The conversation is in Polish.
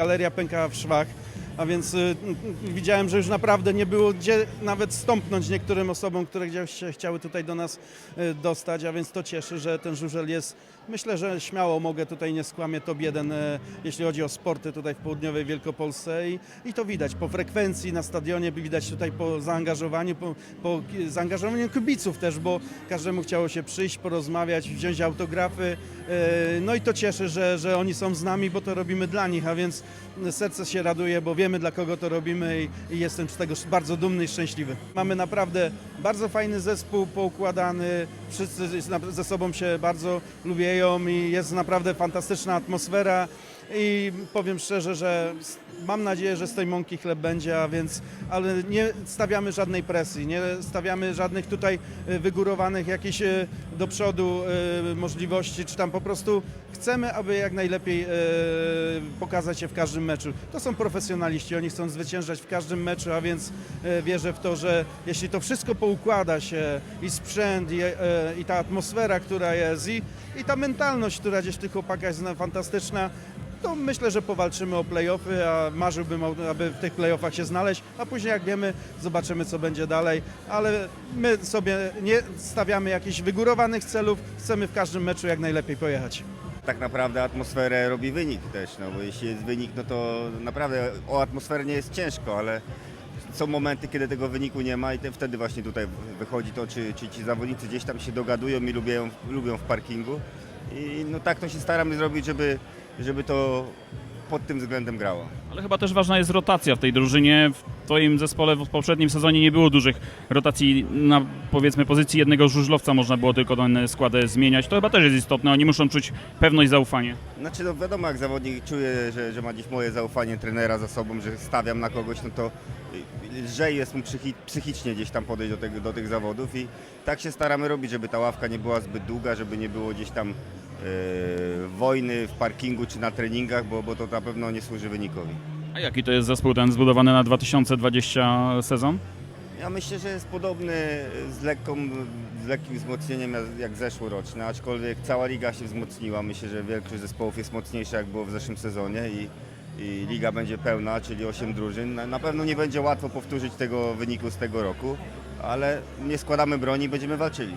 Galeria pękała w szwach, a więc y, y, widziałem, że już naprawdę nie było gdzie nawet stąpnąć niektórym osobom, które gdzieś się chciały tutaj do nas y, dostać, a więc to cieszy, że ten żużel jest. Myślę, że śmiało mogę tutaj nie skłamię top jeden, jeśli chodzi o sporty tutaj w południowej Wielkopolsce i, i to widać po frekwencji na stadionie, widać tutaj po zaangażowaniu, po, po zaangażowaniu kibiców też, bo każdemu chciało się przyjść, porozmawiać, wziąć autografy. No i to cieszy, że, że oni są z nami, bo to robimy dla nich, a więc serce się raduje, bo wiemy dla kogo to robimy i, i jestem z tego bardzo dumny i szczęśliwy. Mamy naprawdę bardzo fajny zespół poukładany, wszyscy ze sobą się bardzo lubieją i jest naprawdę fantastyczna atmosfera i powiem szczerze, że mam nadzieję, że z tej mąki chleb będzie, a więc, ale nie stawiamy żadnej presji, nie stawiamy żadnych tutaj y, wygórowanych jakichś y, do przodu y, możliwości, czy tam po prostu chcemy, aby jak najlepiej pokazać się w każdym meczu. To są profesjonaliści, oni chcą zwyciężać w każdym meczu, a więc wierzę w to, że jeśli to wszystko poukłada się i sprzęt, i, i ta atmosfera, która jest, i, i ta mentalność, która gdzieś w tych chłopakach jest no, fantastyczna, to myślę, że powalczymy o playoffy, a marzyłbym, aby w tych playoffach się znaleźć, a później jak wiemy, zobaczymy co będzie dalej, ale my sobie nie stawiamy jakichś wygórowanych celów, chcemy w każdym meczu jak najlepiej pojechać. Tak naprawdę atmosferę robi wynik też, no bo jeśli jest wynik, no to naprawdę o atmosferę nie jest ciężko, ale są momenty, kiedy tego wyniku nie ma i te, wtedy właśnie tutaj wychodzi to, czy, czy ci zawodnicy gdzieś tam się dogadują i lubią, lubią w parkingu. I no tak to się staramy zrobić, żeby, żeby to pod tym względem grało. Ale chyba też ważna jest rotacja w tej drużynie. W Twoim zespole w poprzednim sezonie nie było dużych rotacji na powiedzmy pozycji jednego żużlowca, można było tylko ten skład zmieniać. To chyba też jest istotne, oni muszą czuć pewność, zaufanie. Znaczy no wiadomo, jak zawodnik czuje, że, że ma dziś moje zaufanie trenera za sobą, że stawiam na kogoś, no to lżej jest mu psychi- psychicznie gdzieś tam podejść do, tego, do tych zawodów i tak się staramy robić, żeby ta ławka nie była zbyt długa, żeby nie było gdzieś tam wojny w parkingu czy na treningach, bo, bo to na pewno nie służy wynikowi. A jaki to jest zespół ten zbudowany na 2020 sezon? Ja myślę, że jest podobny z, lekką, z lekkim wzmocnieniem jak- jak zeszłoroczny, aczkolwiek cała liga się wzmocniła. Myślę, że większość zespołów jest mocniejsza jak było w zeszłym sezonie i, i liga będzie pełna, czyli 8 drużyn. Na, na pewno nie będzie łatwo powtórzyć tego wyniku z tego roku, ale nie składamy broni i będziemy walczyli.